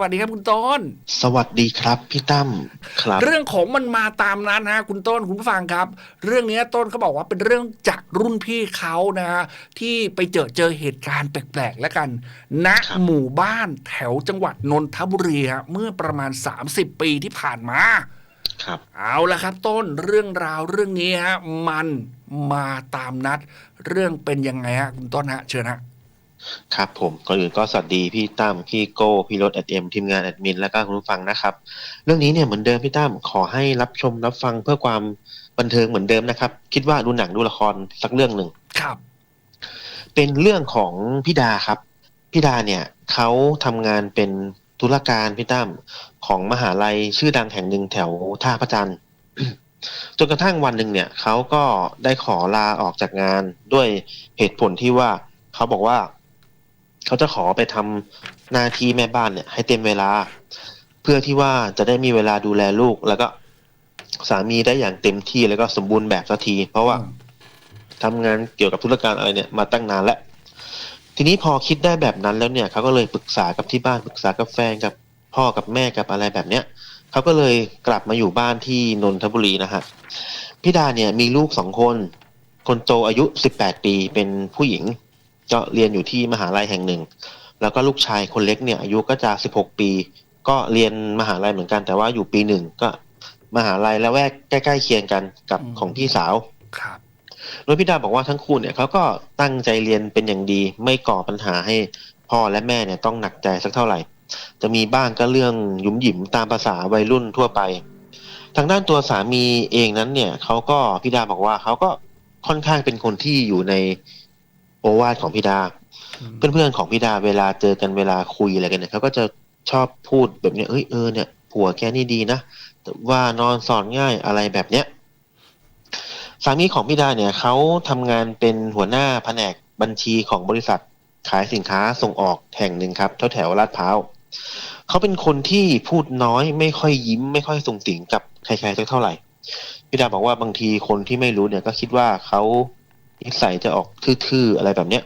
วัสดีครับคุณต้น สวัสดีครับพี่ตั้มครับ เรื่องของมันมาตามนั้นฮะคุณต้นคุณผู้ฟังครับ เรื่องนี้ต้นเขาบอกว่าเป็นเรื่องจากรุ่นพี่เขานะฮะที่ไปเจอเจอเหตุการณ์แปลกๆแล้วกันณหมู่บ้านแถวจังหวัดนนทบุรีฮะเมื่อประมาณ 30 ปีที่ผ่านมาครับเอาละครับต้นเรื่องราวเรื่องนี้ฮะมันมาตามนัด เรื่องเป็นยังไงฮะคุณต้นฮะเชิญฮะ ครับผมก่อนอื่นก็สวัสดีพี่ตั้มพี่โก้พี่รถแอดเอ็มทีมงานแอดมินและก็คุณผู้ฟังนะครับ เรื่องนี้เนี่ยเหมือนเดิมพี่ตั้มขอให้รับชมรับฟังเพื่อความบันเทิงเหมือนเดิมนะครับ คิดว่าดูหนังดูละครสักเรื่องหนึ่งครับ เป็นเรื่องของพี่ดาครับพี่ดาเนี่ยเขาทำงานเป็นธุรการพี่ตั้มของมหาลัยชื่อดังแห่งหนึ่งแถวท่าพระจันทร์จนกระทั่งวันหนึ่งเนี่ยเขาก็ได้ขอลาออกจากงานด้วยเหตุผลที่ว่าเขาบอกว่า เขาจะขอไปทำหน้าที่แม่บ้านเนี่ย ให้เต็มเวลา เพื่อที่ว่าจะได้มีเวลาดูแลลูก แล้วก็สามีได้อย่างเต็มที่แล้วก็สมบูรณ์แบบสักที เพราะว่าทำงานเกี่ยวกับธุรการอะไรเนี่ยมาตั้งนานแล้วทีนี้พอคิดได้แบบนั้นแล้วเนี่ยเขาก็เลยปรึกษากับที่บ้านปรึกษากับแฟนกับพ่อกับแม่กับอะไรแบบเนี้ยเขาก็เลยกลับมาอยู่บ้านที่นนทบุรีนะฮะพี่ดาเนี่ยมีลูกสองคน คนโตอายุสิบแปดปีเป็นผู้หญิง ก็เรียนอยู่ที่มหาลัยแห่งหนึ่ง แล้วก็ลูกชายคนเล็กเนี่ยอายุก็จะสิบหกปี ก็เรียนมหาลัยเหมือนกัน แต่ว่าอยู่ปีหนึ่งก็มหาลัยแล้วแวกใกล้ๆเคียงกันกับอืมของพี่สาวครับโดยพี่ดาบอกว่าทั้งคู่เนี่ยเขาก็ตั้งใจเรียนเป็นอย่างดี ไม่ก่อปัญหาให้พ่อและแม่เนี่ยต้องหนักใจสักเท่าไหร่ จะมีบ้างก็เรื่องหยุมหยิมตามภาษาวัยรุ่นทั่วไป ทางด้านตัวสามีเองนั้นเนี่ยเขาก็พี่ดาบอกว่าเขาก็ค่อนข้างเป็นคนที่อยู่ใน โอวาทของพี่ดา เพื่อนๆของพี่ดาเวลาเจอกันเวลาคุยอะไรกันเนี่ยเขาก็จะชอบพูดแบบเนี้ยเอ้ยเออเนี่ยผัวแกนี่ดีนะแต่ว่านอนสอนง่ายอะไรแบบเนี้ยสามีของพี่ดาเนี่ยเขาทำงานเป็นหัวหน้าแผนกบัญชีของบริษัทขายสินค้าส่งออกแห่งหนึ่งครับแถวแถวๆลาดพร้าวเขาเป็นคนที่พูดน้อยไม่ค่อยยิ้ม ไม่ค่อยส่งสิงกับใครๆสักเท่าไหร่พี่ดาบอกว่าบางทีคนที่ไม่รู้เนี่ยก็คิดว่าเขา นิสัยจะออกทื่อๆอะไรแบบเนี้ย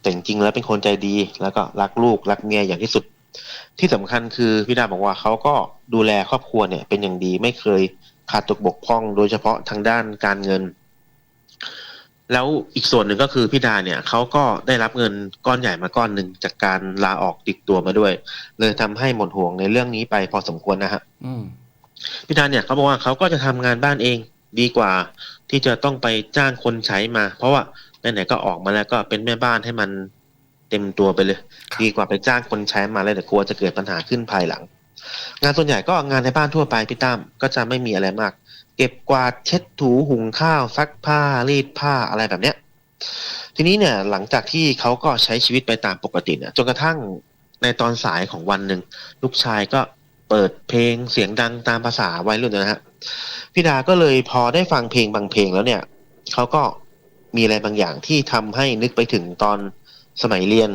แต่จริงๆแล้วเป็นคนใจดีแล้วก็รักลูกรักเมียอย่างที่สุด ที่สำคัญคือพี่ดาบอกว่าเขาก็ดูแลครอบครัวเนี่ย เป็นอย่างดีไม่เคยขาดตกบกพร่อง โดยเฉพาะทางด้านการเงิน แล้วอีกส่วนหนึ่งก็คือพี่ดาเนี่ยเขาก็ได้รับเงินก้อนใหญ่มาก้อนหนึ่งจากการลาออกติดตัวมาด้วย เลยทำให้หมดห่วงในเรื่องนี้ไปพอสมควรนะฮะอืมพี่ดาเนี่ยเขาบอกว่าเขาก็จะทำงานบ้านเอง ดีกว่า ที่จะต้องไปจ้างคนใช้มา เพราะว่าไหนๆก็ออกมาแล้วก็เป็นแม่บ้านให้มันเต็มตัวไปเลยครับดีกว่าไปจ้างคนใช้มาแล้วเดี๋ยวกลัวจะเกิดปัญหาขึ้นภายหลัง งานส่วนใหญ่ก็งานในบ้านทั่วไปพี่ตั้มก็จะไม่มีอะไรมาก เก็บกวาดเช็ดถูหุงข้าวซักผ้ารีดผ้าอะไรแบบเนี้ยทีนี้เนี่ยหลังจากที่เขาก็ใช้ชีวิตไปตามปกติเนี่ยจนกระทั่งในตอนสายของวันหนึ่งลูกชายก็ เปิดเพลงเสียงดังตามภาษาวัยรุ่นนะฮะพี่ดาก็เลยพอได้ฟังเพลงบางเพลงแล้วเนี่ยเขาก็มีอะไรบางอย่างที่ทำให้นึกไปถึงตอนสมัยเรียน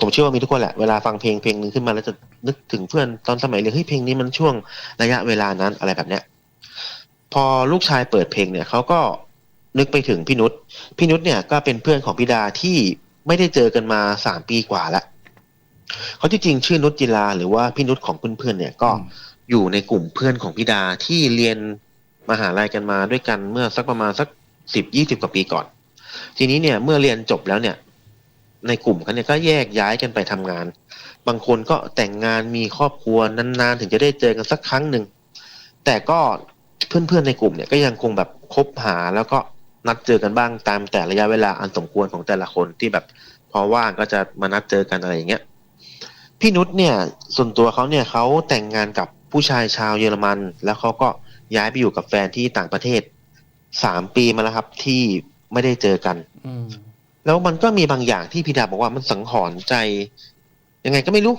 ผมเชื่อว่ามีทุกคนแหละเวลาฟังเพลงเพลงนึงขึ้นมาแล้วจะนึกถึงเพื่อนตอนสมัยเรียนเฮ้ยเพลงนี้มันช่วงระยะเวลานั้นอะไรแบบเนี้ยพอลูกชายเปิดเพลงเนี่ยเขาก็นึกไปถึงพี่นุชพี่นุชเนี่ยก็เป็นเพื่อนของพี่ดาที่ไม่ได้เจอกันมาสามปีกว่าละ เขาที่จริงชื่อนุชจิลาหรือว่าพี่นุชของเพื่อนๆเนี่ยก็อยู่ในกลุ่มเพื่อนของพี่ดาที่เรียนมหาลัยกันมาด้วยกันเมื่อสักประมาณสักสิบยี่สิบกว่าปีก่อน ทีนี้เนี่ยเมื่อเรียนจบแล้วเนี่ย ในกลุ่มเขาเนี่ยก็แยกย้ายกันไปทำงาน บางคนก็แต่งงานมีครอบครัวนานๆถึงจะได้เจอกันสักครั้งหนึ่งแต่ก็เพื่อนๆในกลุ่มเนี่ยก็ยังคงแบบคบหาแล้วก็นัดเจอกันบ้างตามแต่ระยะเวลาอันสมควรของแต่ละคนที่แบบพอว่างก็จะมานัดเจอกันอะไรอย่างเงี้ย พี่นุชเนี่ยส่วนตัวเขาเนี่ยเขาแต่งงานกับผู้ชายชาวเยอรมัน แล้วเขาก็ย้ายไปอยู่กับแฟนที่ต่างประเทศสามปีมาแล้วครับ ที่ไม่ได้เจอกันอืมแล้วมันก็มีบางอย่างที่พี่ดาบอกว่ามันสังหรณ์ใจ ยังไงก็ไม่รู้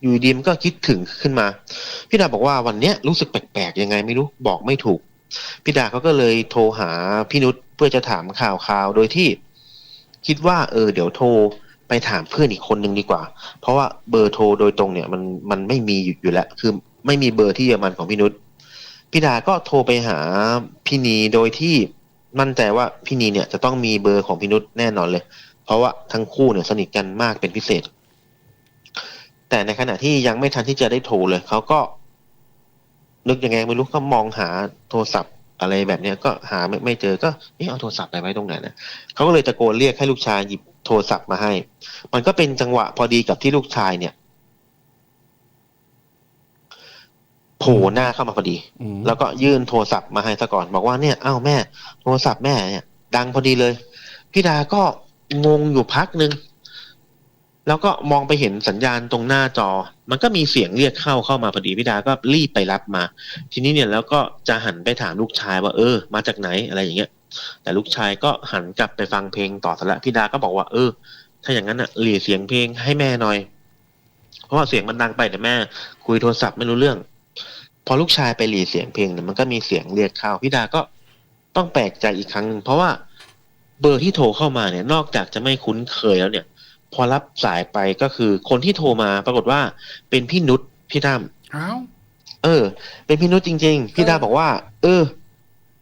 อยู่ดีมันก็คิดถึงขึ้นมา พี่ดาบอกว่าวันเนี้ยรู้สึกแปลกๆยังไงไม่รู้บอกไม่ถูก พี่ดาเขาก็เลยโทรหาพี่นุชเพื่อจะถามข่าวข่าวๆโดยที่ คิดว่า เออ เดี๋ยวโทร ไปถามเพื่อนอีกคนนึงดีกว่า เพราะว่าเบอร์โทรโดยตรงเนี่ยมันมันไม่มีอยู่อยู่แล้ว คือไม่มีเบอร์ที่เยอรมันของพี่นุชพี่ดาก็โทรไปหาพี่นีโดยที่มั่นใจว่าพี่นีเนี่ยจะต้องมีเบอร์ของพี่นุชแน่นอนเลย เพราะว่าทั้งคู่เนี่ยสนิทกันมากเป็นพิเศษ แต่ในขณะที่ยังไม่ทันที่จะได้โทรเลยเขาก็นึกยังไงไม่รู้ก็มองหาโทรศัพท์อะไรแบบเนี้ยก็หาไม่ไม่เจอก็เอ๊ะเอาโทรศัพท์ไปไว้ตรงไหนนะเขาก็เลยตะโกนเรียกให้ลูกชายหยิบ โทรศัพท์มาให้ มันก็เป็นจังหวะพอดีกับที่ลูกชายเนี่ยโผล่หน้าเข้ามาพอดีอืมแล้วก็ยื่นโทรศัพท์มาให้ซะก่อน บอกว่าเนี่ยอ้าวแม่ โทรศัพท์แม่เนี่ย ดังพอดีเลย พี่ดาก็งงอยู่พักหนึ่งแล้วก็มองไปเห็นสัญญาณตรงหน้าจอ มันก็มีเสียงเรียกเข้าเข้ามาพอดีพี่ดาก็รีบไปรับมา ทีนี้เนี่ยแล้วก็จะหันไปถามลูกชายว่าเออ มาจากไหนอะไรอย่างเงี้ย แต่ลูกชายก็หันกลับไปฟังเพลงต่อซะละพี่ดาก็บอกว่าเออ ถ้าอย่างนั้นอะหลีเสียงเพลงให้แม่หน่อย เพราะว่าเสียงมันดังไปแต่แม่ คุยโทรศัพท์ไม่รู้เรื่อง พอลูกชายไปหลีเสียงเพลงเนี่ยมันก็มีเสียงเรียกเข้าพี่ดาก็ต้องแปลกใจอีกครั้งหนึ่งเพราะว่าเบอร์ที่โทรเข้ามาเนี่ย นอกจากจะไม่คุ้นเคยแล้วเนี่ย พอรับสายไปก็คือคนที่โทรมาปรากฏว่าเป็นพี่นุชพี่ตั้มเอ้าเออเป็นพี่นุชจริง ๆ พี่ดาบอกว่า เออ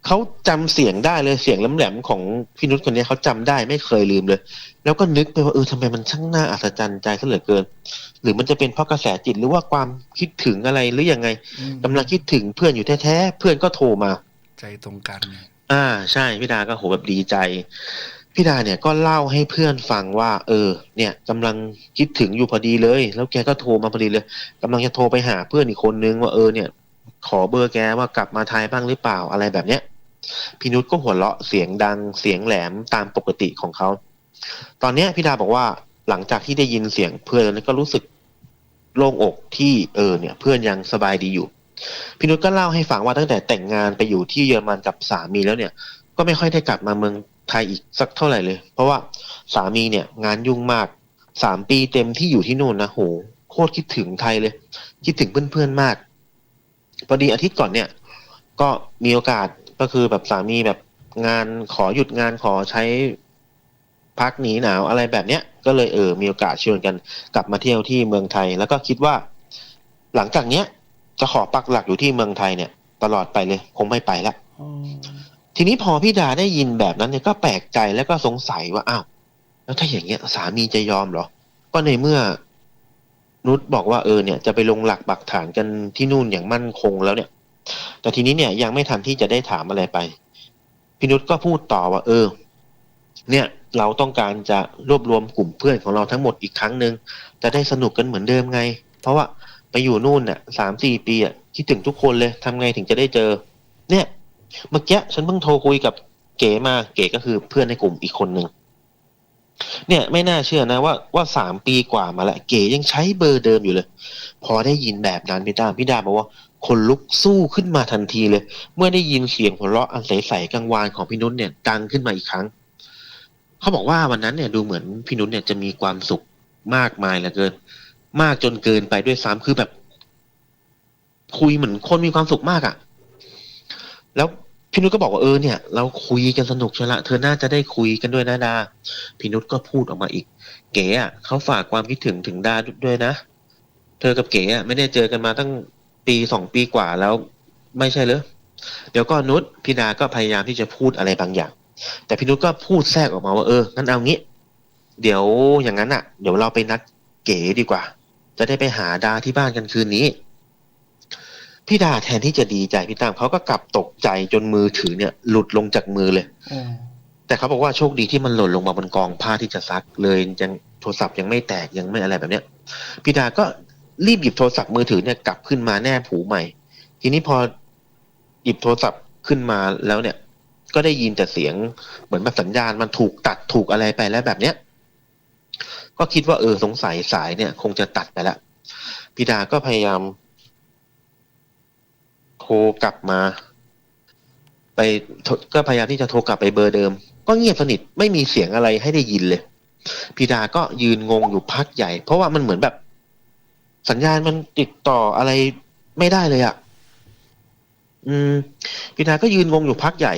เขาจำเสียงได้เลยเสียงแหลมๆของพี่นุชคนนี้เขาจำได้ไม่เคยลืมเลย แล้วก็นึกไปว่าเออทำไมมันช่างน่าอัศจรรย์ใจซะเหลือเกิน หรือมันจะเป็นเพราะกระแสจิตหรือว่าความคิดถึงอะไรหรือยังไงอืมกำลังคิดถึงเพื่อนอยู่แท้ๆเพื่อนก็โทรมา ใจตรงกันเนี่ยอ่าใช่พี่ดาก็โหแบบดีใจพี่ดาเนี่ยก็เล่าให้เพื่อนฟังว่า เออ เนี่ยกำลังคิดถึงอยู่พอดีเลย แล้วแกก็โทรมาพอดีเลยกำลังจะโทรไปหาเพื่อนอีกคนนึงว่าเออเนี่ย ขอเบอร์แกว่ากลับมาไทยบ้างหรือเปล่าอะไรแบบเนี้ย พี่นุชก็หัวเราะเสียงดังเสียงแหลมตามปกติของเขา ตอนนี้พี่ดาบอกว่าหลังจากที่ได้ยินเสียงเพื่อนแล้วก็รู้สึกโล่งอกที่เออเนี่ย เพื่อนยังสบายดีอยู่ พี่นุชก็เล่าให้ฟังว่าตั้งแต่แต่งงานไปอยู่ที่เยอรมันกับสามีแล้วเนี่ย ก็ไม่ค่อยได้กลับมาเมืองไทยอีกสักเท่าไหร่เลย เพราะว่าสามีเนี่ยงานยุ่งมากสามปีเต็มที่อยู่ที่นู่นนะโหโคตรคิดถึงไทยเลย คิดถึงเพื่อนๆมากพอดีอาทิตย์ก่อนเนี่ย ก็มีโอกาส ก็คือแบบสามีแบบงานขอหยุดงานขอใช้พักหนีหนาวอะไรแบบเนี้ย ก็เลยเออมีโอกาสชวนกัน กลับมาเที่ยวที่เมืองไทย แล้วก็คิดว่า หลังจากเนี้ยจะขอปักหลักอยู่ที่เมืองไทยเนี่ย ตลอดไปเลยคงไม่ไปละอ๋อทีนี้พอพี่ดาได้ยินแบบนั้นเนี่ยก็แปลกใจแล้วก็สงสัยว่าอ้าวแล้วถ้าอย่างเงี้ย สามีจะยอมเหรอ ก็ในเมื่อ นุชบอกว่าเออเนี่ยจะไปลงหลักปักฐานกันที่นู่นอย่างมั่นคงแล้วเนี่ย แต่ทีนี้เนี่ยยังไม่ทันที่จะได้ถามอะไรไปพี่นุชก็พูดต่อว่า เออ เนี่ยเราต้องการจะรวบรวมกลุ่มเพื่อนของเราทั้งหมดอีกครั้งหนึ่งจะได้สนุกกันเหมือนเดิมไง เพราะว่าไปอยู่นู่นเนี่ยสามสี่ปีอะคิดถึงทุกคนเลยทำไงถึงจะได้เจอ เนี่ยเมื่อกี้ฉันเพิ่งโทรคุยกับเก๋มาเก๋ก็คือเพื่อนในกลุ่มอีกคนหนึ่งเนี่ยไม่น่าเชื่อนะว่าว่าสามปีกว่ามาแล้วเก๋ยังใช้เบอร์เดิมอยู่เลย พอได้ยินแบบนั้นพี่ดาพี่ดาบอกว่าคนลุกสู้ขึ้นมาทันทีเลย เมื่อได้ยินเสียงหัวเราะอันใสๆกังวานของพี่นุชเนี่ยดังขึ้นมาอีกครั้ง เขาบอกว่าวันนั้นเนี่ยดูเหมือนพี่นุชเนี่ยจะมีความสุขมากมายเหลือเกิน มากจนเกินไปด้วยซ้ำคือแบบ คุยเหมือนคนมีความสุขมากอะ่ะ แล้วพี่นุชก็บอกว่าเออเนี่ย เราคุยกันสนุกใช่ละเธอน่าจะได้คุยกันด้วยนะดาพี่นุชก็พูดออกมาอีก เก๋อะเขาฝากความคิดถึงถึงดาด้วยนะ ธอกับเก๋อะไม่ได้เจอกันมาตั้งปีสองปีกว่าแล้วไม่ใช่เหรอเดี๋ยวก็นุชพี่ดาก็พยายามที่จะพูดอะไรบางอย่าง แต่พี่นุชก็พูดแทรกออกมาว่าเอองั้นเอางี้ เดี๋ยวอย่างนั้นอะ เดี๋ยวเราไปนัดเก๋ดีกว่า จะได้ไปหาดาที่บ้านกันคืนนี้ พี่ดาแทนที่จะดีใจพี่ตามเขาก็กลับตกใจจนมือถือเนี่ย หลุดลงจากมือเลยอ๋อแต่เขาบอกว่าโชคดีที่มันหล่นลงมาบนกองผ้าที่จะซักเลยยังโทรศัพท์ยังไม่แตกยังไม่อะไรแบบเนี้ยพี่ดาก็ รีบหยิบโทรศัพท์มือถือเนี่ยกลับขึ้นมาแนบหูใหม่ ทีนี้พอหยิบโทรศัพท์ขึ้นมาแล้วเนี่ย ก็ได้ยินแต่เสียงเหมือนแบบสัญญาณมันถูกตัดถูกอะไรไปแล้วแบบเนี้ยก็คิดว่าเออสงสัยสายเนี่ย คงจะตัดไปแล้วพี่ดาก็พยายามโทรกลับมา ไปก็พยายามที่จะโทรกลับไปเบอร์เดิม ก็เงียบสนิทไม่มีเสียงอะไรให้ได้ยินเลยพี่ดาก็ยืนงงอยู่พักใหญ่ เพราะว่ามันเหมือนแบบ สัญญาณมันติดต่ออะไรไม่ได้เลยอะ่ะ อืมพี่ดาก็ยืนงงอยู่พักใหญ่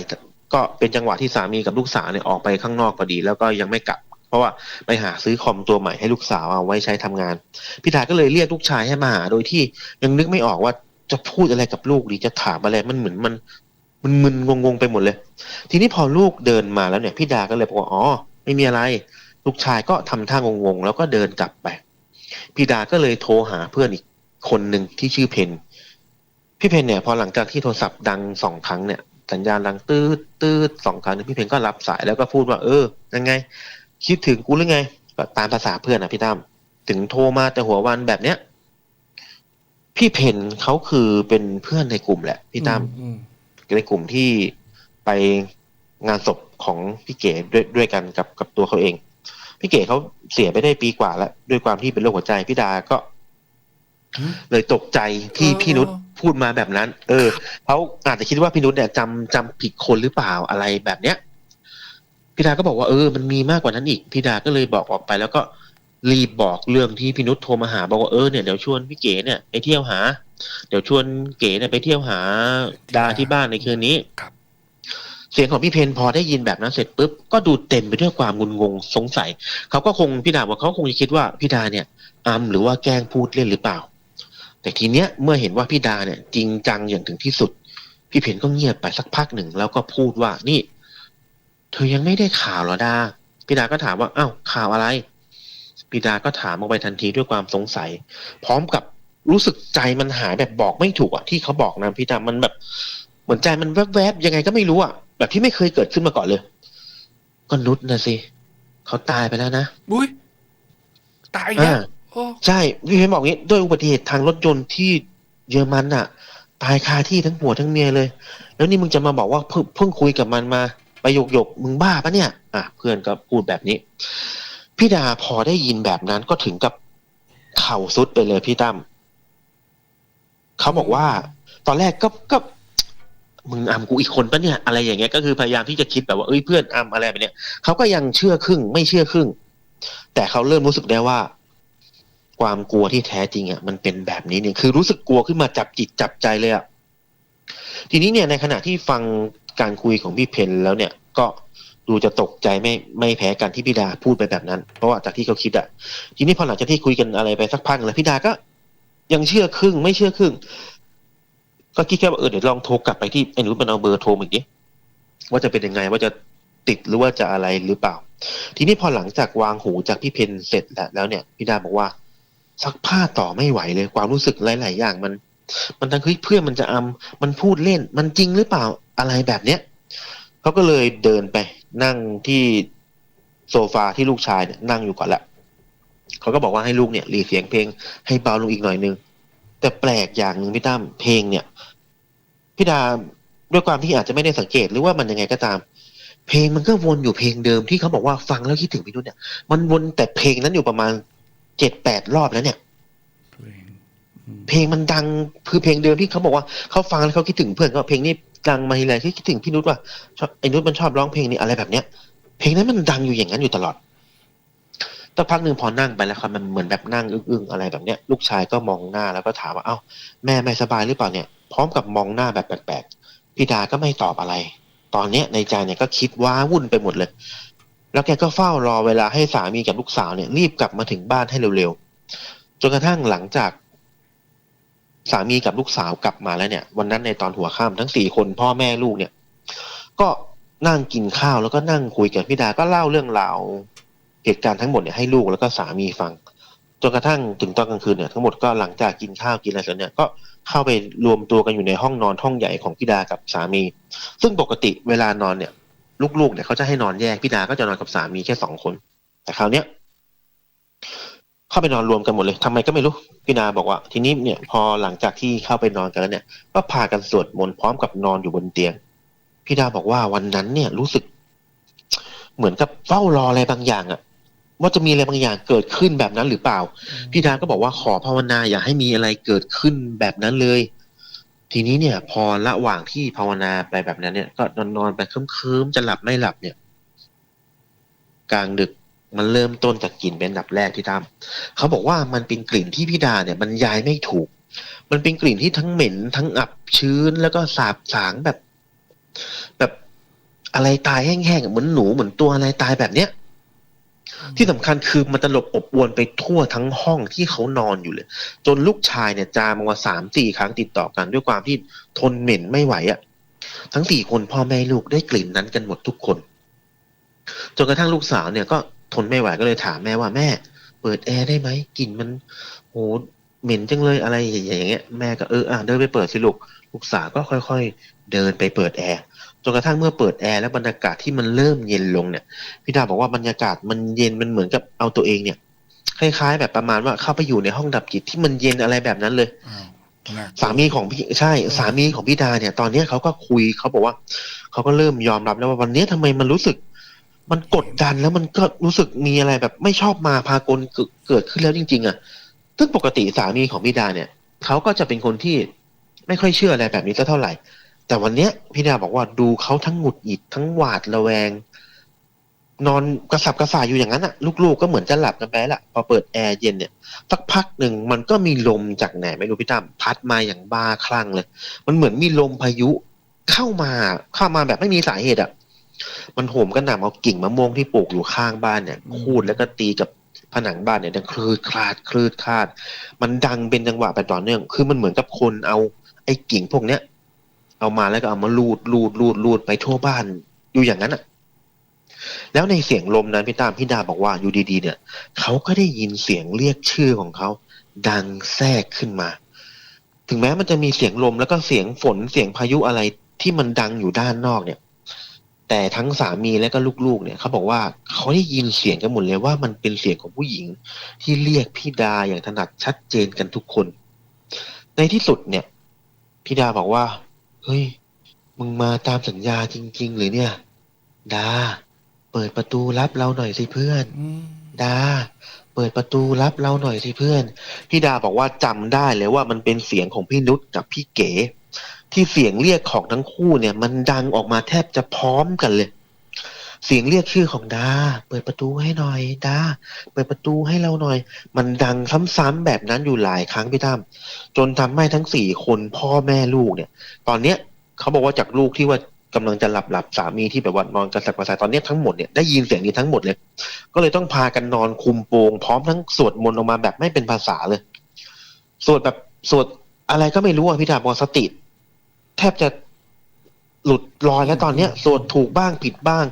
ก็เป็นจังหวะที่สามีกับลูกสาวเนี่ยออกไปข้างนอกพอดี แล้วก็ยังไม่กลับ เพราะว่าไปหาซื้อคอมตัวใหม่ให้ลูกสาวเอาไว้ใช้ทำงานพี่ดาก็เลยเรียกลูกชายให้มาหาโดยที่ยังนึกไม่ออกว่าจะพูดอะไรกับลูกดีจะถามอะไรมันเหมือนมันมันมึนงงๆไปหมดเลย ทีนี้พอลูกเดินมาแล้วเนี่ยพี่ดาก็เลยบอกว่าอ๋อไม่มีอะไร ลูกชายก็ทำท่างงๆแล้วก็เดินกลับไป พี่ดาก็เลยโทรหาเพื่อนอีกคนหนึ่งที่ชื่อเพนพี่เพนเนี่ยพอหลังจากที่โทรศัพท์ดังสองครั้งเนี่ยสัญญาณดังตืดตืดสองครั้งเนี่ยพี่เพนก็รับสายแล้วก็พูดว่า เออยังไง คิดถึงกูหรือไงก็ตามภาษาเพื่อนนะพี่ตั้มถึงโทรมาแต่หัววันแบบเนี้ยพี่เพนเขาคือเป็นเพื่อนในกลุ่มแหละพี่ตั้มอืมในกลุ่มที่ไปงานศพของพี่เก๋ด้วยด้วยกันกับกับตัวเขาเอง พี่เก๋เขาเสียไปได้ปีกว่าแล้วด้วยความที่เป็นโรคหัวใจพี่ดาก็อืมเลยตกใจที่เออพี่นุชพูดมาแบบนั้น เออเขาอาจจะคิดว่าพี่นุชเนี่ยจำจำผิดคนหรือเปล่าอะไรแบบเนี้ยพี่ดาก็บอกว่าเออมันมีมากกว่านั้นอีกพี่ดาก็เลยบอกออกไป แล้วก็รีบบอกเรื่องที่พี่นุชโทรมาหา บอกว่าเออเนี่ยเดี๋ยวชวนพี่เก๋เนี่ยไปเที่ยวหา เดี๋ยวชวนเก๋เนี่ยไปเที่ยวหาดาที่บ้านในคืนนี้ครับ เสียงของพี่เพนพอได้ยินแบบนั้นเสร็จปุ๊บก็ดูเต็มไปด้วยความงุนงงสงสัยเขาก็คงพี่ดาบอกเขาคงจะคิดว่าพี่ดาเนี่ยอำหรือว่าแกล้งพูดเล่นหรือเปล่า แต่ทีเนี้ยเมื่อเห็นว่าพี่ดาเนี่ยจริงจังอย่างถึงที่สุด พี่เพนก็เงียบไปสักพักหนึ่งแล้วก็พูดว่านี่ เธอยังไม่ได้ข่าวหรอดาพี่ดาก็ถามว่าอ้าวข่าวอะไรพี่ดาก็ถามออกไปทันทีด้วยความสงสัย พร้อมกับรู้สึกใจมันหายแบบบอกไม่ถูกอะที่เขาบอกนะพี่ดามันแบบเหมือนใจมันแวบๆยังไงก็ไม่รู้อะ แบบที่ไม่เคยเกิดขึ้นมาก่อนเลยก็นุชนะสิเขาตายไปแล้วนะอุ้ยตายแล้วอ่าโอ้ใช่พี่เพนบอกงี้ด้วยอุบัติเหตุทางรถยนต์ที่เยอรมันน่ะ ตายคาที่ทั้งผัวทั้งเมียเลย แล้วนี่มึงจะมาบอกว่าเพิ่งเพิ่งคุยกับมันมาไปหยกหยกๆมึงบ้าปะเนี่ย อะเพื่อนก็พูดแบบนี้ พี่ดาพอได้ยินแบบนั้นก็ถึงกับเข่าสุดไปเลยพี่ตั้มเขาบอกว่า ตอนแรกก็ก็ มึงอำกูอีกคนปะเนี่ยอะไรอย่างเงี้ยก็คือพยายามที่จะคิดแบบว่าเอ้ยเพื่อนอำอะไรแบบเนี้ยเขาก็ยังเชื่อครึ่งไม่เชื่อครึ่ง แต่เขาเริ่มรู้สึกได้ว่า ความกลัวที่แท้จริงอะมันเป็นแบบนี้เนี่ยคือรู้สึกกลัวขึ้นมาจับจิตจับใจเลยอะทีนี้เนี่ยในขณะที่ฟังการคุยของพี่เพนแล้วเนี่ย ก็ดูจะตกใจไม่ไม่แพ้กันที่พี่ดาพูดไปแบบนั้น เพราะว่าจากที่เขาคิดอะทีนี้พอหลังจากที่คุยกันอะไรไปสักพักแล้วพี่ดาก็ ยังเชื่อครึ่งไม่เชื่อครึ่ง ก็คิดแค่ว่าเออเดี๋ยวลองโทรกลับไปที่ไอ้หนูมันเอาเบอร์โทรมาอีกดิว่าจะเป็นยังไงว่าจะติดหรือว่าจะอะไรหรือเปล่า ทีนี้พอหลังจากวางหูจากพี่เพนเสร็จแล้วเนี่ยพี่ดาบอกว่าซักผ้าต่อไม่ไหวเลยความรู้สึกหลาย ๆ อย่างมัน มันทั้งเฮ้ยเพื่อนมันจะอำมันพูดเล่น มันจริงหรือเปล่าอะไรแบบเนี้ยเขาก็เลยเดินไปนั่งที่โซฟาที่ลูกชายเนี่ยนั่งอยู่ก่อนละเขาก็บอกว่าให้ลูกเนี่ยหลีเสียงเพลงให้เบาลงอีกหน่อยนึง แต่แปลกอย่างหนึ่งพี่ตั้มเพลงเนี่ยพี่ดาด้วยความที่อาจจะไม่ได้สังเกตหรือว่ามันยังไงก็ตาม เพลงมันก็วนอยู่เพลงเดิมที่เขาบอกว่าฟังแล้วคิดถึงพี่นุ่นเนี่ย มันวนแต่เพลงนั้นอยู่ประมาณเจ็ดแปดรอบแล้วเนี่ย เพลงมันดังคือเพลงเดิมที่เขาบอกว่าเขาฟังแล้วเขาคิดถึงเพื่อนก็เพลงนี้ดังมาทีไรคิดถึงพี่นุชว่าไอ้นุชมันชอบร้องเพลงนี้อะไรแบบเนี้ย เพลงนั้นมันดังอยู่อย่างนั้นอยู่ตลอด สักพักหนึ่งพอนั่งไปแล้วครับมันเหมือนแบบนั่งอึ้งๆอะไรแบบเนี้ยลูกชายก็มองหน้าแล้วก็ถามว่าเอ้าแม่ไม่สบายหรือเปล่าเนี่ย พร้อมกับมองหน้าแบบแปลกๆพี่ดาก็ไม่ตอบอะไร ตอนเนี้ยในใจเนี่ยก็คิดว้าวุ่นไปหมดเลย แล้วแกก็เฝ้ารอเวลาให้สามีกับลูกสาวเนี่ยรีบกลับมาถึงบ้านให้เร็วๆจนกระทั่งหลังจากสามีกับลูกสาวกลับมาแล้วเนี่ย วันนั้นในตอนหัวค่ำทั้งสี่คนพ่อแม่ลูกเนี่ย ก็นั่งกินข้าวแล้วก็นั่งคุยกับพี่ดาก็เล่าเรื่องราว เหตุการณ์ทั้งหมดเนี่ยให้ลูกแล้วก็สามีฟังจนกระทั่งถึงตอนกลางคืนเนี่ยทั้งหมดก็หลังจากกินข้าวกินอะไรเสร็จเนี่ยก็เข้าไปรวมตัวกันอยู่ในห้องนอนห้องใหญ่ของพี่ดากับสามี ซึ่งปกติเวลานอนเนี่ย ลูกๆเนี่ยเขาจะให้นอนแยกพี่ดาก็จะนอนกับสามีแค่สองคน แต่คราวเนี้ยเข้าไปนอนรวมกันหมดเลยทำไมก็ไม่รู้พี่นาบอกว่า ทีนี้เนี่ยพอหลังจากที่เข้าไปนอนกันแล้วเนี่ย ก็พากันสวดมนต์พร้อมกับนอนอยู่บนเตียงพี่ดาบอกว่าวันนั้นเนี่ยรู้สึก เหมือนกับเฝ้ารออะไรบางอย่างอะ ว่าจะมีอะไรบางอย่างเกิดขึ้นแบบนั้นหรือเปล่า พี่ดาก็บอกว่าขอภาวนาอย่าให้มีอะไรเกิดขึ้นแบบนั้นเลย ทีนี้เนี่ย พอระหว่างที่ภาวนาไปแบบนั้นเนี่ย ก็นอนนอนๆไปเคลิ้มๆจะหลับไม่หลับเนี่ย กลางดึกมันเริ่มต้นจากกลิ่นเป็นอันดับแรกที่ทำเขาบอกว่ามันเป็นกลิ่นที่พี่ดาเนี่ยบรรยายไม่ถูก มันเป็นกลิ่นที่ทั้งเหม็นทั้งอับชื้นแล้วก็สาบสางแบบ แบบอะไรตายแห้งๆเหมือนหนูเหมือนตัวอะไรตายแบบเนี้ย ที่สำคัญคือมันตลบอบอวนไปทั่วทั้งห้องที่เขานอนอยู่เลย จนลูกชายเนี่ยจามมาสามสี่ครั้งติดต่อกันด้วยความที่ทนเหม็นไม่ไหวอะ่ะทั้งสี่คนพ่อแม่ลูกได้กลิ่นนั้นกันหมดทุกคน จนกระทั่งลูกสาวเนี่ยก็ทนไม่ไหวก็เลยถามแม่ว่าแม่ เปิดแอร์ได้ไหมกลิ่นมันโหเหม็นจังเลยอะไรอย่างเงี้ยแม่ก็เอออะเดินไปเปิดสิลูกลูกสาวก็ค่อย ๆ เดินไปเปิดแอร์ นกระทั่งเมื่อเปิดแอร์แล้วบรรยากาศที่มันเริ่มเย็นลงเนี่ยพี่ดาบอกว่าบรรยากาศมันเย็นมันเหมือนกับเอาตัวเองเนี่ยคล้ายๆ แบบประมาณว่าเข้าไปอยู่ในห้องดับจิตที่มันเย็นอะไรแบบนั้นเลยอ้าวน่กลัวสามีของพี่ใช่ สามีของพี่ดาเนี่ย ตอนเนี้ยเขาก็คุยเขาบอกว่าเขาก็เริ่มยอมรับแล้วว่าวันเนี้ยทำไมมันรู้สึก มันกดดันแล้วมันก็รู้สึกมีอะไรแบบไม่ชอบมาพากลเกิดเกิดขึ้นแล้วจริง ๆ อะซึ่งปกติสามีของพี่ดาเนี่ยเขาก็จะเป็นคนที่ไม่ค่อยเชื่ออะไรแบบนี้สักเท่าไหร่ แต่วันเนี้ยพี่ดาบอกว่าดูเขาทั้งหงุดหงิดทั้งหวาดระแวง นอนกระสับกระส่ายอยู่อย่างนั้นอะ ลูกๆก็เหมือนจะหลับกันไปแล้วล่ะพอเปิดแอร์เย็นเนี่ยสักพักหนึ่งมันก็มีลมจากไหนไม่รู้พี่ตั้มพัดมาอย่างบ้าคลั่งเลย มันเหมือนมีลมพายุเข้ามาเข้ามาแบบไม่มีสาเหตุอะมันโหมกระหน่ำเอากิ่งมะม่วงที่ปลูกอยู่ข้างบ้านเนี่ยคูดแล้วก็ตีกับผนังบ้านเนี่ยดังคลืดคลาดคลืดคลาด มันดังเป็นจังหวะไปต่อเนื่อง คือมันเหมือนกับคนเอาไอ้กิ่งพวกเนี้ย เอามาแล้วก็เอามาลูดลูดลูดลูดไปทั่วบ้าน อยู่อย่างนั้นอะ แล้วในเสียงลมนั้นพี่ตามพี่ดาบอกว่าอยู่ดีๆ เนี่ยเขาก็ได้ยินเสียงเรียกชื่อของเขาดังแทรกขึ้นมา ถึงแม้มันจะมีเสียงลมแล้วก็เสียงฝนเสียงพายุอะไรที่มันดังอยู่ด้านนอกเนี่ย แต่ทั้งสามีและก็ลูกๆ เนี่ยเขาบอกว่าเขาได้ยินเสียงกันหมดเลยว่ามันเป็นเสียงของผู้หญิง ที่เรียกพี่ดาอย่างถนัดชัดเจนกันทุกคน ในที่สุดเนี่ยพี่ดาบอกว่า เฮ้ย มึงมาตามสัญญาจริง ๆ หรือเนี่ย ดา เปิดประตูรับเราหน่อยสิเพื่อน อืมดา เปิดประตูรับเราหน่อยสิเพื่อน พี่ดาบอกว่าจำได้เลยว่ามันเป็นเสียงของพี่นุชกับพี่เก๋ ที่เสียงเรียกของทั้งคู่เนี่ย มันดังออกมาแทบจะพร้อมกันเลย เสียงเรียกชื่อของดา เปิดประตูให้หน่อยดา เปิดประตูให้เราหน่อย มันดังซ้ำๆแบบนั้นอยู่หลายครั้งพี่ตั้มจนทำให้ทั้งสี่คนพ่อแม่ลูกเนี่ย ตอนเนี้ยเขาบอกว่าจากลูกที่ว่ากำลังจะหลับหลับสามีที่แบบว่านอนกระสับกระส่ายตอนเนี้ยทั้งหมดเนี่ยได้ยินเสียงนี้ทั้งหมดเลย ก็เลยต้องพากันนอนคุมโปงพร้อมทั้งสวดมนต์ออกมาแบบไม่เป็นภาษาเลย สวดแบบสวดอะไรก็ไม่รู้อะพี่ดาบอสติ แทบจะ หลุดลอยแล้วตอนเนี้ยสวดถูกบ้างผิดบ้าง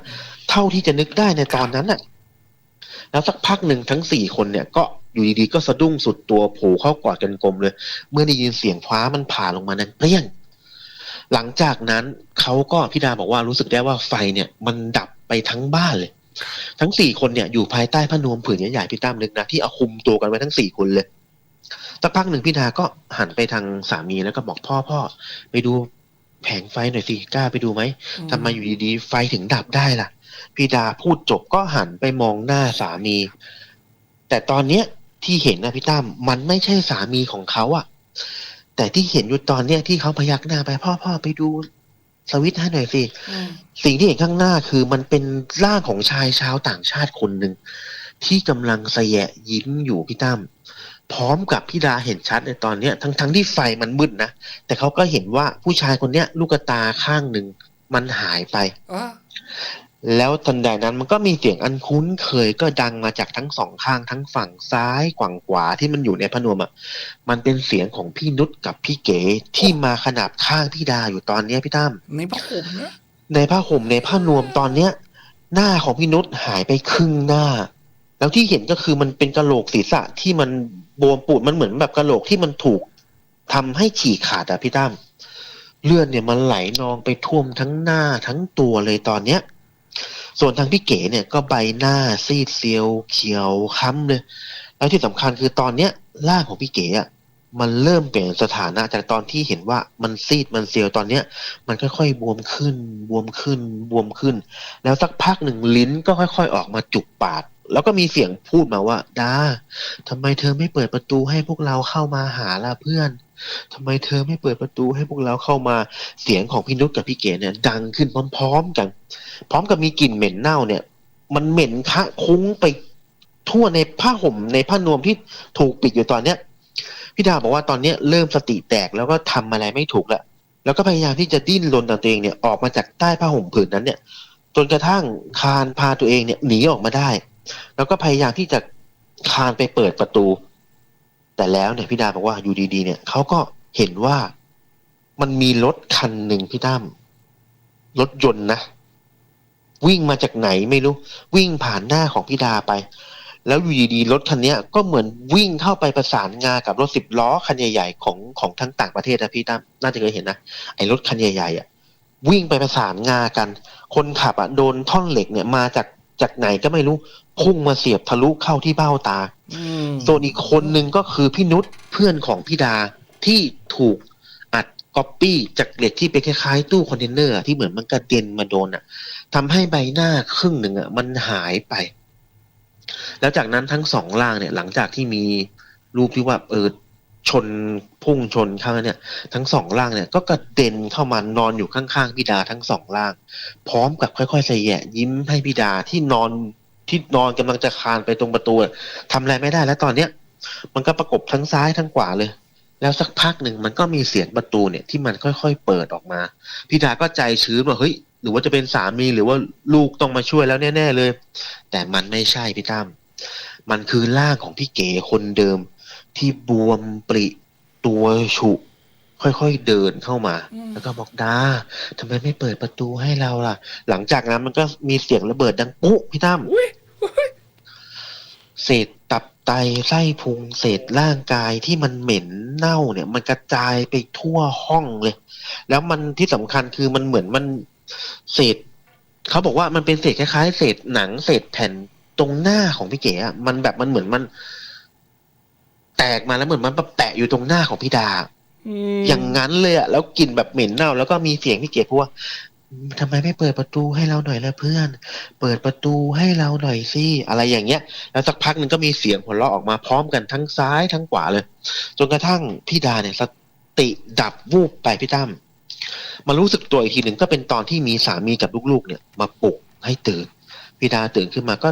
เท่าที่จะนึกได้ในตอนนั้นน่ะ แล้วสักพักหนึ่งทั้งสี่คนเนี่ย ก็อยู่ดีๆก็สะดุ้งสุดตัวโผล่เข้ากอดกันกลมเลย เมื่อได้ยินเสียงฟ้ามันผ่าลงมานั้นเปรี้ยง หลังจากนั้นเขาก็พี่ดาบอกว่ารู้สึกได้ว่าไฟเนี่ยมันดับไปทั้งบ้านเลย ทั้งสี่คนเนี่ยอยู่ภายใต้ผ้านวมผืนใหญ่ๆพี่ตั้มนึกนะที่เอาคุมตัวกันไว้ทั้งสี่คนเลยสักพักหนึ่งพี่ดาก็หันไปทางสามีแล้วก็บอกพ่อพ่อไปดู แผงไฟหน่อยสิกล้าไปดูไหมทำไมอยู่ดีๆไฟถึงดับได้ล่ะ พี่ดาพูดจบก็หันไปมองหน้าสามี แต่ตอนเนี้ยที่เห็นนะพี่ตั้มมันไม่ใช่สามีของเขาอะแต่ที่เห็นอยู่ตอนเนี้ยที่เขาพยักหน้าไปพ่อพ่อไปดูสวิตช์ให้หน่อยสิอืมสิ่งที่เห็นข้างหน้าคือมันเป็นร่างของชายชาวต่างชาติคนหนึ่งที่กำลังสะแยะยิ้มอยู่พี่ตั้ม พร้อมกับพี่ดาเห็นชัดในตอนเนี้ยทั้งทั้งที่ไฟมันมืดนะ แต่เขาก็เห็นว่าผู้ชายคนเนี้ย ลูกตาข้างหนึ่งมันหายไปอะแล้วทันใดนั้นมันก็มีเสียงอันคุ้นเคยก็ดังมาจากทั้งสองข้างทั้งฝั่งซ้ายกว่างขวาที่มันอยู่ในพนวมอะมันเป็นเสียงของพี่นุชกับพี่เก๋ที่มาขนาบข้างพี่ดาอยู่ตอนเนี้ยพี่ตั้มในผ้าห่มนะในผ้าห่มในผ้านวมตอนเนี้ย หน้าของพี่นุชหายไปครึ่งหน้า แล้วที่เห็นก็คือมันเป็นกระโหลกศีรษะที่มัน บวมปูดมันเหมือนแบบกระโหลกที่มันถูกทำให้ฉีกขาดอะพี่ตั้มเลือดเนี่ยมันไหลนองไปท่วมทั้งหน้าทั้งตัวเลยตอนเนี้ย ส่วนทางพี่เก๋เนี่ยก็ใบหน้าซีดเซียวเขียวค้ำเลย แล้วที่สำคัญคือตอนเนี้ยร่างของพี่เก๋อะมันเริ่มเปลี่ยนสถานะจากตอนที่เห็นว่ามันซีดมันเซียวตอนเนี้ย มันค่อยๆบวมขึ้น บวมขึ้น บวมขึ้น แล้วสักพักหนึ่งลิ้นก็ค่อย ๆ ออกมาจุกปาก แล้วก็มีเสียงพูดมาว่าดาทำไมเธอไม่เปิดประตูให้พวกเราเข้ามาหาล่ะเพื่อนทำไมเธอไม่เปิดประตูให้พวกเราเข้ามาเสียงของพี่นุชกับพี่เก๋เนี่ย ดังขึ้นพร้อมๆกัน พร้อมกับมีกลิ่นเหม็นเน่าเนี่ย มันเหม็นคะคุ้งไปทั่วในผ้าห่มในผ้านวมที่ถูกปิดอยู่ตอนเนี้ยพี่ดาบอกว่าตอนเนี้ยเริ่มสติแตกแล้วก็ทำอะไรไม่ถูกล้วแล้วก็พยายามที่จะดิ้นรนตัวเองเนี่ยออกมาจากใต้ผ้าห่มผืนนั้นเนี่ย จนกระทั่งคานพาตัวเองเนี่ยหนีออกมาได้ แล้วก็พยายามที่จะคานไปเปิดประตู แต่แล้วเนี่ยพี่ดาบอกว่าอยู่ดีๆเนี่ยเขาก็เห็นว่ามันมีรถคันหนึ่งพี่ตั้มรถยนต์นะ วิ่งมาจากไหนไม่รู้ วิ่งผ่านหน้าของพี่ดาไป แล้วอยู่ดีๆรถคันนี้ก็เหมือนวิ่งเข้าไปประสานงากับรถสิบล้อคันใหญ่ๆของของทั้งต่างประเทศนะพี่ตั้มน่าจะเคยเห็นนะไอ้รถคันใหญ่ๆอะวิ่งไปประสานงากัน คนขับอะโดนท่อนเหล็กเนี่ยมาจาก จากไหนก็ไม่รู้พุ่งมาเสียบทะลุเข้าที่เบ้าตาอืมส่วนอีกคนหนึ่งก็คือพี่นุชเพื่อนของพี่ดาที่ถูกอัดก๊อปปี้จากเหล็กที่เป็นคล้ายๆตู้คอนเทนเนอร์อะที่เหมือนมันกระเด็นมาโดนอะทำให้ใบหน้าครึ่งหนึ่งอะมันหายไป แล้วจากนั้นทั้งสองล่างเนี่ย หลังจากที่มีรูปที่ว่าเออ ชนพุ่งชนเข้าเนี่ย ทั้งสองล่างเนี่ยก็กระเด็นเข้ามานอนอยู่ข้างๆพี่ดาทั้งสองล่าง พร้อมกับค่อยๆใส่แยะยิ้มให้พี่ดาที่นอนที่นอนกำลังจะคานไปตรงประตูอะทำอะไรไม่ได้แล้วตอนเนี้ย มันก็ประกบทั้งซ้ายทั้งขวาเลย แล้วสักพักหนึ่งมันก็มีเสียงประตูเนี่ยที่มันค่อยๆเปิดออกมาพี่ดาก็ใจชื้นว่าเฮ้ยหรือว่าจะเป็นสามีหรือว่าลูกต้องมาช่วยแล้วแน่ๆเลย แต่มันไม่ใช่พี่ตั้มมันคือร่างของพี่เก๋คนเดิม ที่บวมปริตัวฉุ ค่อยๆเดินเข้ามา อืม แล้วก็บอกดาทำไมไม่เปิดประตูให้เราล่ะ หลังจากนั้นมันก็มีเสียงระเบิดดังปุ๊พี่ตั้มอุ้ยเศษตับไตไส้พุงเศษร่างกายที่มันเหม็นเน่าเนี่ย มันกระจายไปทั่วห้องเลย แล้วมันที่สำคัญคือมันเหมือนมันเศษเขาบอกว่ามันเป็นเศษคล้ายๆ เศษหนังเศษแผ่นตรงหน้าของพี่เก๋อะมันแบบมันเหมือนมัน แตกมาแล้วเหมือนมันมาแปะอยู่ตรงหน้าของพี่ดามอย่างนั้นเลยอะแล้วกลิ่นแบบเหม็นเน่า แล้วก็มีเสียงพี่เก๋พูดว่าทำไมไม่เปิดประตูให้เราหน่อยละเพื่อน เปิดประตูให้เราหน่อยสิอะไรอย่างเงี้ย แล้วสักพักหนึ่งก็มีเสียงหัวเราะออกมาพร้อมกันทั้งซ้ายทั้งขวาเลย จนกระทั่งพี่ดาเนี่ยสติดับวูบไปพี่ตั้มมารู้สึกตัวอีกทีหนึ่งก็เป็นตอนที่มีสามีกับลูกๆ เนี่ย มาปลุกให้ตื่นพี่ดาตื่นขึ้นมาก็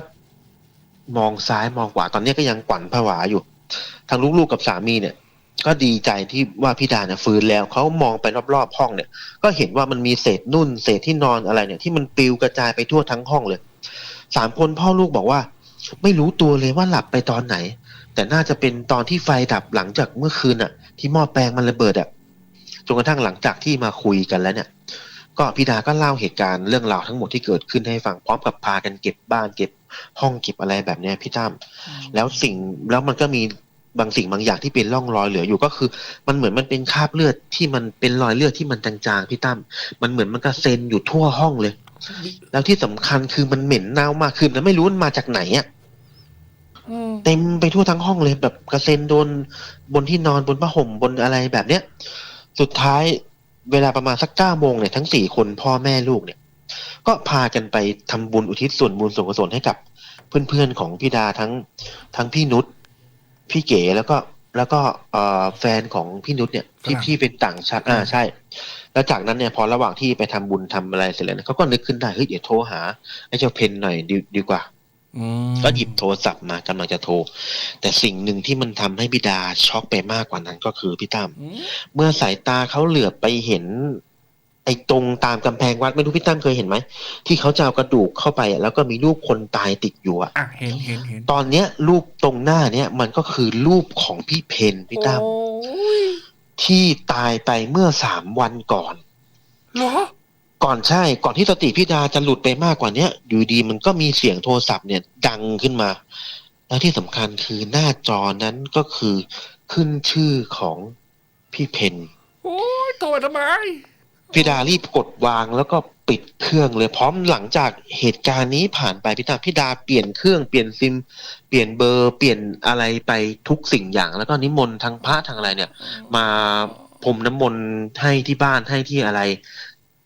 มองซ้ายมองขวาตอนนี้ก็ยังกวั่นผวาอยู่ ทางลูกๆกับสามีเนี่ยก็ดีใจที่ว่าพี่ดาเนี่ยฟื้นแล้วเขามองไปรอบๆห้องเนี่ย ก็เห็นว่ามันมีเศษนุ่น เศษที่นอนอะไรเนี่ย ที่มันปลิวกระจายไปทั่วทั้งห้องเลยสามคนพ่อลูกบอกว่า ไม่รู้ตัวเลยว่าหลับไปตอนไหน แต่น่าจะเป็นตอนที่ไฟดับหลังจากเมื่อคืนอะ ที่หม้อแปลงมันระเบิดอะจนกระทั่งหลังจากที่มาคุยกันแล้วเนี่ย ก็พี่ดาก็เล่าเหตุการณ์เรื่องราวทั้งหมดที่เกิดขึ้นให้ฟังพร้อมกับพากันเก็บบ้านเก็บห้องเก็บอะไรแบบเนี้ยพี่ตั้มแล้วสิ่งแล้วมันก็มีบางสิ่งบางอย่างที่เป็นร่องรอยเหลืออยู่ก็คือ มันเหมือนมันเป็นคราบเลือดที่มันเป็นรอยเลือดที่มันจางๆพี่ตั้มมันเหมือนมันกระเซ็นอยู่ทั่วห้องเลย แล้วที่สำคัญคือมันเหม็นเน่ามากขึ้นแล้วไม่รู้มันมาจากไหนอะอืมเต็มไปทั่วทั้งห้องเลยแบบกระเซ็นโดนบนที่นอนบนผ้าห่มบนอะไรแบบเนี้ย สุดท้าย เวลาประมาณสักเก้าโมงเนี่ยทั้งสี่คนพ่อแม่ลูกเนี่ย ก็พากันไปทำบุญอุทิศส่วนบุญส่วนกุศลให้กับ เพื่อนๆของพี่ดาทั้งทั้งพี่นุชพี่เก๋แล้วก็แล้วก็เอ่อแฟนของพี่นุชเนี่ยที่ที่เป็นต่างชาติอ่าใช่ แล้วจากนั้นเนี่ยพอระหว่างที่ไปทำบุญทำอะไรเสร็จแล้วเนี่ยเขาก็นึกขึ้นได้เฮ้ยเดี๋ยวโทรหาไอ้เจ้าเพนหน่อยดีดีกว่า อืมก็หยิบโทรศัพท์มากำลังจะโทร แต่สิ่งหนึ่งที่มันทำให้พี่ดาช็อกไปมากกว่านั้นก็คือพี่ตั้มอืมเมื่อสายตาเขาเหลือบไปเห็น ไอ้ตรงตามกำแพงวัดไม่รู้พี่ตั้มเคยเห็นไหมที่เขาจะเอากระดูกเข้าไปอะแล้วก็มีรูปคนตายติดอยู่อะอะเห็นเห็นเห็นตอนเนี้ยรูปตรงหน้าเนี่ยมันก็คือรูปของพี่เพนพี่ตั้มโอ้ยที่ตายไปเมื่อสามวันก่อน เหรอ ก่อนใช่ก่อนที่สติพี่ดาจะหลุดไปมากกว่าเนี้ยอยู่ดีมันก็มีเสียงโทรศัพท์เนี่ยดังขึ้นมา แล้วที่สำคัญคือหน้าจอนั้นก็คือขึ้นชื่อของพี่เพนโอ้ยโทรทำไมพี่ดารีบกดวางแล้วก็ปิดเครื่องเลยพร้อมหลังจากเหตุการณ์นี้ผ่านไปพี่ตาพี่ดาเปลี่ยนเครื่องเปลี่ยนซิม เปลี่ยนเบอร์เปลี่ยนอะไรไปทุกสิ่งอย่าง แล้วก็นิมนต์ทางพระทางอะไรเนี่ย มาพรมน้ำมนต์ให้ที่บ้านให้ที่อะไร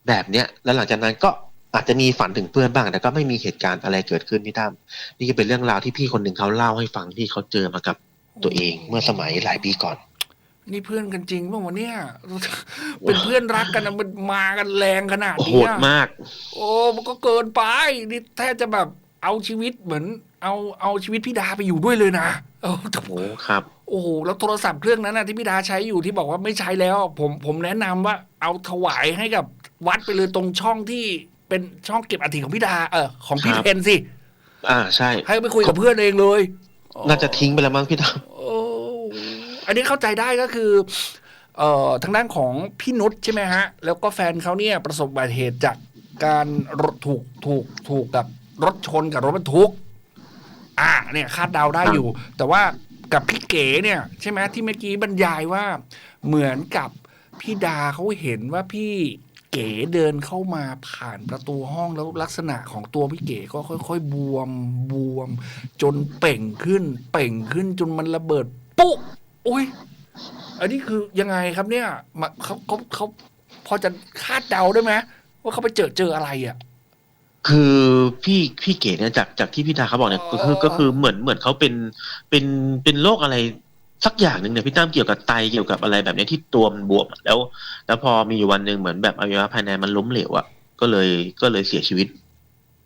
แบบเนี้ยแล้วหลังจากนั้นก็อาจจะมีฝันถึงเพื่อนบ้าง แต่ก็ไม่มีเหตุการณ์อะไรเกิดขึ้นพี่ตั้มนี่ก็เป็นเรื่องราวที่พี่คนหนึ่งเขาเล่าให้ฟังที่เขาเจอมากับตัวเองเมื่อสมัยหลายปีก่อน นี่เพื่อนกันจริงป่ะวะเนี่ย เป็นเพื่อนรักกันนะมันมากันแรงขนาดโหนี้ดอะมาก โอ้มันก็เกินไปนี่แทบจะแบบเอาชีวิตเหมือน เอาเอาชีวิตพี่ดาไปอยู่ด้วยเลยนะเออแต่โอ้ครับ โอ้โหแล้วโทรศัพท์เครื่องนั้นนะที่พี่ดาใช้อยู่ที่บอกว่าไม่ใช้แล้ว ผมผมแนะนำว่าเอาถวายให้กับ วัดไปเลยตรงช่องที่เป็นช่องเก็บอัฐิของพี่ดาเออของพี่ครับเพนสิ อ่าใช่ ให้ไปคุยกับเพื่อนเองเลยน่าจะทิ้งไปแล้วมั้งพี่ตั้มโอ้อันนี้เข้าใจได้ก็คือ เอ่อทางด้านของพี่นุชใช่ไหมฮะ แล้วก็แฟนเขาเนี่ยประสบอุบัติเหตุจากการรถถูกถูกถูกกับรถชนกับรถบรรทุก อ่า เนี่ยคาดเดาได้ครับอยู่ แต่ว่ากับพี่เก๋เนี่ย ใช่ไหมที่เมื่อกี้บรรยายว่า เหมือนกับพี่ดาเขาเห็นว่าพี่ เก๋เดินเข้ามาผ่านประตูห้องแล้วลักษณะของตัวพี่เก๋ก็ค่อยๆ บวมบวม จนเป่งขึ้น เป่งขึ้นจนมันระเบิด ปุ๊บอุ้ยอันนี้คือยังไงครับเนี่ยมาเขาเขาเขาพอจะคาดเดาได้ไหมว่าเขาไปเจอเจออะไรอะ คือพี่พี่เก๋เนี่ยจากจากที่พี่ดาเขาบอกเนี่ยอ๋อก็คือก็คือเหมือนเหมือนเขาเป็นเป็นเป็นโรคอะไร สักอย่างหนึ่งเนี่ยพี่ตั้มเกี่ยวกับไตเกี่ยวกับอะไรแบบเนี้ยที่ตัวมันบวมอะแล้ว แล้วพอมีอยู่วันหนึ่งเหมือนแบบอวัยวะภายในมันล้มเหลวอะก็เลยก็เลยเสียชีวิต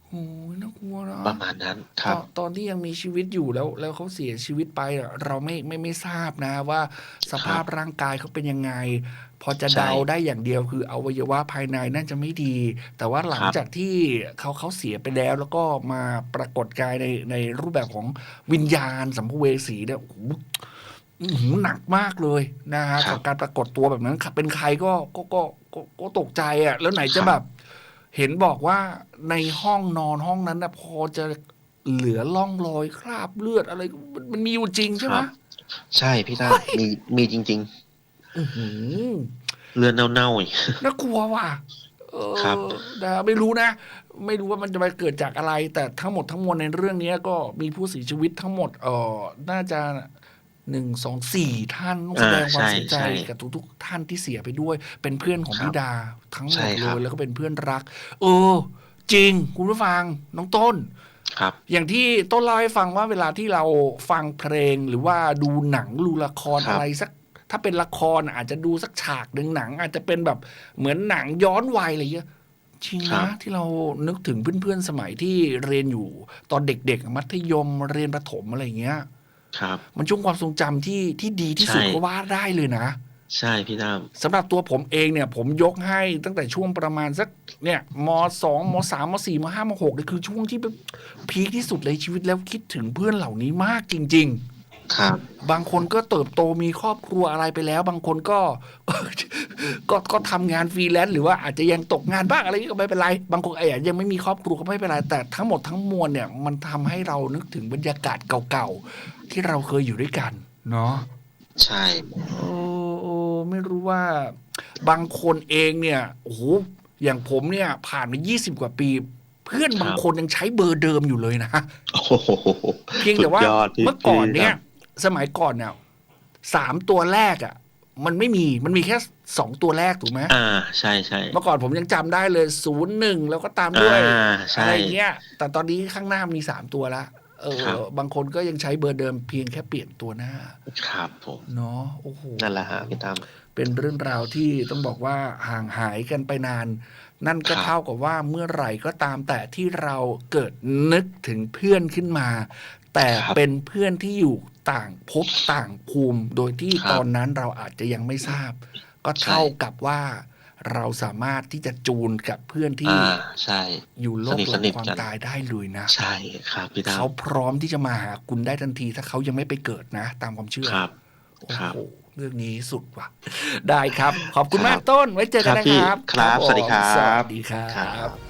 โอ้ยน่ากลัวนะประมาณนั้นครับตอนตอนที่ยังมีชีวิตอยู่แล้ว แล้วเขาเสียชีวิตไปอะเราไม่ไม่ไม่ทราบนะว่าสภาพร่างกายเขาเป็นยังไง พอจะใช่เดาได้อย่างเดียวคืออวัยวะภายในน่าจะไม่ดี แต่ว่าหลังครับจากที่เขาเขาเสียไปแล้ว แล้วก็มาปรากฏกายในในรูปแบบของวิญญาณสัมภเวสีเนี่ยโอ้โหอื้อหือหนักมากเลยนะฮะกับการปรากฏตัวแบบนั้นเป็นใครก็ก็ก็ก็ก็ตกใจอะ แล้วไหนจะแบบ เห็นบอกว่าในห้องนอนห้องนั้นนะพอจะเหลือล่องรอยคราบเลือดอะไร มันมันมีอยู่จริงใช่ไหมครับใช่พี่ตั้มเฮ้ยมีมีจริงอื้อหือๆเลือนเน่าๆอีกน่ากลัวว่ะเออครับนะไม่รู้นะ ไม่รู้ว่ามันจะมาเกิดจากอะไร แต่ทั้งหมดทั้งมวลในเรื่องนี้ก็มีผู้เสียชีวิตทั้งหมดเออน่าจะ หนึ่งสองสี่ท่านต้องแสดงความเสียใจกับทุกๆท่านที่เสียไปด้วย เป็นเพื่อนของพี่ดาทั้งหมดเลยแล้วก็เป็นเพื่อนรัก เออ จริง คุณผู้ฟังน้องต้นครับอย่างที่ต้นเล่าให้ฟังว่าเวลาที่เราฟังเพลงหรือว่าดูหนังดูละครครับอะไรสัก ถ้าเป็นละครอาจจะดูสักฉากหนึ่งหนัง อาจจะเป็นแบบเหมือนหนังย้อนวัยอะไรเงี้ยจริงครันะบที่เรานึกถึงเพื่อนๆสมัยที่เรียนอยู่ ตอนเด็กๆมัธยมเรียนประถมอะไรเงี้ย ครับ มันช่วงความทรงจำที่ที่ดีที่สุดใช่ ก็ว่าได้เลยนะใช่พี่ตั้มสำหรับตัวผมเองเนี่ย ผมยกให้ตั้งแต่ช่วงประมาณสักเนี่ยมสองมสามมสี่มห้ามหกนี่คือช่วงที่แบบพีคที่สุดในชีวิตแล้วคิดถึงเพื่อนเหล่านี้มากจริงครับๆบางคนก็เติบโตมีครอบครัวอะไรไปแล้ว บางคนก็ ก็ก็ทำงานฟรีแลนซ์หรือว่าอาจจะยังตกงานบ้างอะไรก็ไม่เป็นไร บางคนอาจจะยังไม่มีครอบครัวก็ไม่เป็นไรแต่ทั้งหมดทั้งมวลเนี่ยมันทำให้เรานึกถึงบรรยากาศเก่าๆ ที่เราเคยอยู่ด้วยกัน เนาะใช่โอ้โอ้ไม่รู้ว่าบางคนเองเนี่ยโอ้โหอย่างผมเนี่ย ผ่านมา20กว่าปี เพื่อนบางคนยังใช้เบอร์เดิมอยู่เลยนะโอ้โหเพียงแต่ว่าสุดยอดพี่เมื่อก่อนเนี่ยพี่สมัยก่อนเนี่ยสามตัวแรกอะ่ะ มันไม่มีมันมีแค่สองตัวแรกถูกไหมอ่าใช่ใช่เมื่อก่อนผมยังจำได้เลยศูนย์หนึ่งแล้วก็ตามด้วยอ่าอะใช่ไรเงี้ยแต่ตอนนี้ข้างหน้ามีสามตัวละ เออครับ บางคนก็ยังใช้เบอร์เดิมเพียงแค่เปลี่ยนตัวหน้า ครับผมเนาะโอ้โห นั่นแหละฮะพี่ตั้ม เป็นเรื่องราวที่ต้องบอกว่าห่างหายกันไปนาน นั่นก็ครับ เท่ากับว่าเมื่อไหร่ก็ตามแต่ที่เราเกิดนึกถึงเพื่อนขึ้นมา แต่เป็นเพื่อนที่อยู่ต่างภพต่างภูมิ โดยที่ตอนนั้นเราอาจจะยังไม่ทราบ ก็เท่ากับว่า เราสามารถที่จะจูนกับเพื่อนที่อ่าใช่อยู่โลกสนิทหสลังนิทความกันตายได้เลยนะ ใช่ครับพี่ตั้มเขาพร้อมที่จะมาหาคุณได้ทันที ถ้าเขายังไม่ไปเกิดนะ ตามความเชื่อครับโอ้ครับโหเรื่องนี้สุดว่ะ ได้ครับ ขอบคุณครับมากต้นไว้เจอกันครับนะครับพี่ครับผมสวัสดีครับ สวัสดีครัครับบ